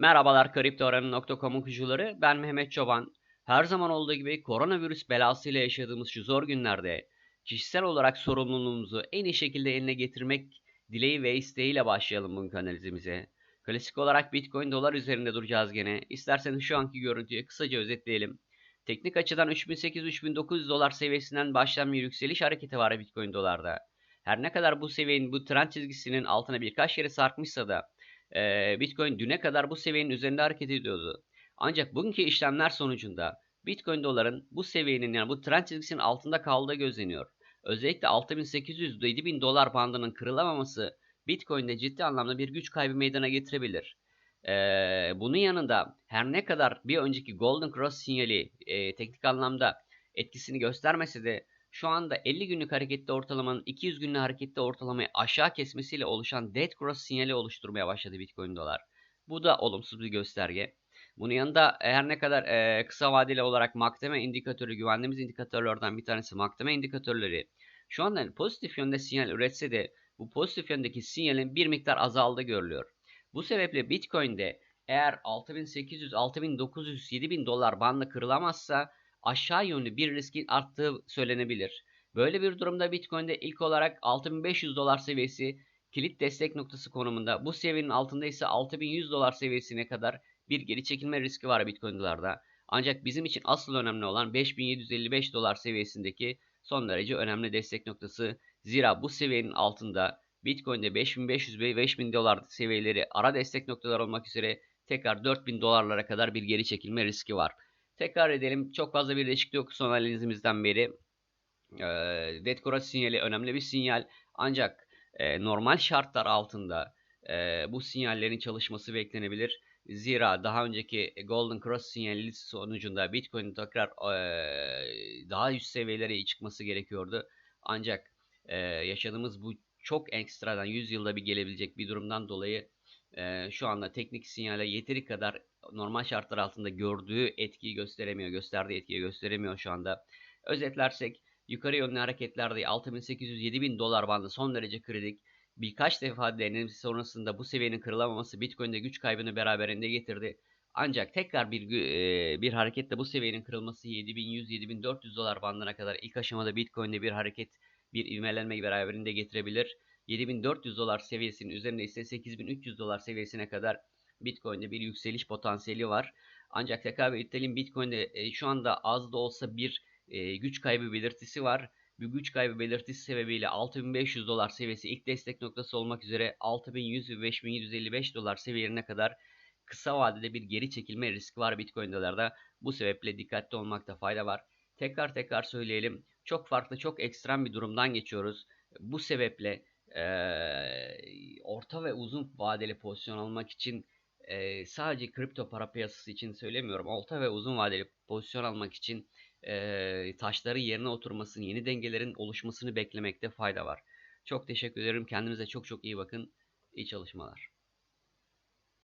Merhabalar kriptoöğrenim.com okuyucuları. Ben Mehmet Çoban. Her zaman olduğu gibi koronavirüs belasıyla yaşadığımız şu zor günlerde kişisel olarak sorumluluğumuzu en iyi şekilde eline getirmek dileği ve isteğiyle başlayalım bugün analizimize. Klasik olarak Bitcoin dolar üzerinde duracağız gene. İsterseniz şu anki görüntüyü kısaca özetleyelim. Teknik açıdan 3800-3900 dolar seviyesinden başlayan bir yükseliş hareketi var Bitcoin dolarda. Her ne kadar bu seviyenin bu trend çizgisinin altına birkaç yere sarkmışsa da Bitcoin düne kadar bu seviyenin üzerinde hareket ediyordu. Ancak bugünkü işlemler sonucunda Bitcoin doların bu seviyenin yani bu trend çizgisinin altında kaldığı gözleniyor. Özellikle 6800-7000 dolar bandının kırılamaması Bitcoin'de ciddi anlamda bir güç kaybı meydana getirebilir. Ee, bunun yanında her ne kadar bir önceki Golden Cross sinyali e, teknik anlamda etkisini göstermese de şu anda 50 günlük harekette ortalamanın 200 günlük harekette ortalamayı aşağı kesmesiyle oluşan Dead Cross sinyali oluşturmaya başladı Bitcoin dolar. Bu da olumsuz bir gösterge. Bunun yanında her ne kadar e, kısa vadeli olarak makteme indikatörü güvendiğimiz indikatörlerden bir tanesi makteme indikatörleri şu anda pozitif yönde sinyal üretse de bu pozitif yöndeki sinyalin bir miktar azaldığı görülüyor. Bu sebeple Bitcoin'de eğer 6800, 6900, 7000 dolar bandı kırılamazsa aşağı yönlü bir riskin arttığı söylenebilir. Böyle bir durumda Bitcoin'de ilk olarak 6500 dolar seviyesi kilit destek noktası konumunda. Bu seviyenin altında ise 6100 dolar seviyesine kadar bir geri çekilme riski var Bitcoin'larda. Ancak bizim için asıl önemli olan 5755 dolar seviyesindeki son derece önemli destek noktası. Zira bu seviyenin altında Bitcoin'de 5500 ve 5000 dolar seviyeleri ara destek noktalar olmak üzere tekrar 4000 dolarlara kadar bir geri çekilme riski var. Tekrar edelim. Çok fazla bir değişiklik yok son analizimizden beri. E, Dead sinyali önemli bir sinyal. Ancak e, normal şartlar altında e, bu sinyallerin çalışması beklenebilir. Zira daha önceki Golden Cross sinyali sonucunda Bitcoin'in tekrar e, daha üst seviyelere çıkması gerekiyordu. Ancak e, yaşadığımız bu çok ekstradan 100 yılda bir gelebilecek bir durumdan dolayı e, şu anda teknik sinyale yeteri kadar normal şartlar altında gördüğü etkiyi gösteremiyor, gösterdiği etkiyi gösteremiyor şu anda. Özetlersek yukarı yönlü hareketlerde 6800-7000 dolar bandı son derece kritik. Birkaç defa denemesi sonrasında bu seviyenin kırılamaması Bitcoin'de güç kaybını beraberinde getirdi. Ancak tekrar bir e, bir hareketle bu seviyenin kırılması 7100-7400 dolar bandına kadar ilk aşamada Bitcoin'de bir hareket bir ivmelenme beraberinde getirebilir. 7400 dolar seviyesinin üzerinde ise 8300 dolar seviyesine kadar Bitcoin'de bir yükseliş potansiyeli var. Ancak tekrar belirtelim Bitcoin'de e, şu anda az da olsa bir e, güç kaybı belirtisi var. Bu güç kaybı belirtisi sebebiyle 6500 dolar seviyesi ilk destek noktası olmak üzere 6100 ve 5755 dolar seviyelerine kadar kısa vadede bir geri çekilme riski var Bitcoin dolarda. Bu sebeple dikkatli olmakta fayda var. Tekrar tekrar söyleyelim. Çok farklı, çok ekstrem bir durumdan geçiyoruz. Bu sebeple e, orta ve uzun vadeli pozisyon almak için e, sadece kripto para piyasası için söylemiyorum. Orta ve uzun vadeli pozisyon almak için e, taşların yerine oturmasını, yeni dengelerin oluşmasını beklemekte fayda var. Çok teşekkür ederim. Kendinize çok çok iyi bakın. İyi çalışmalar.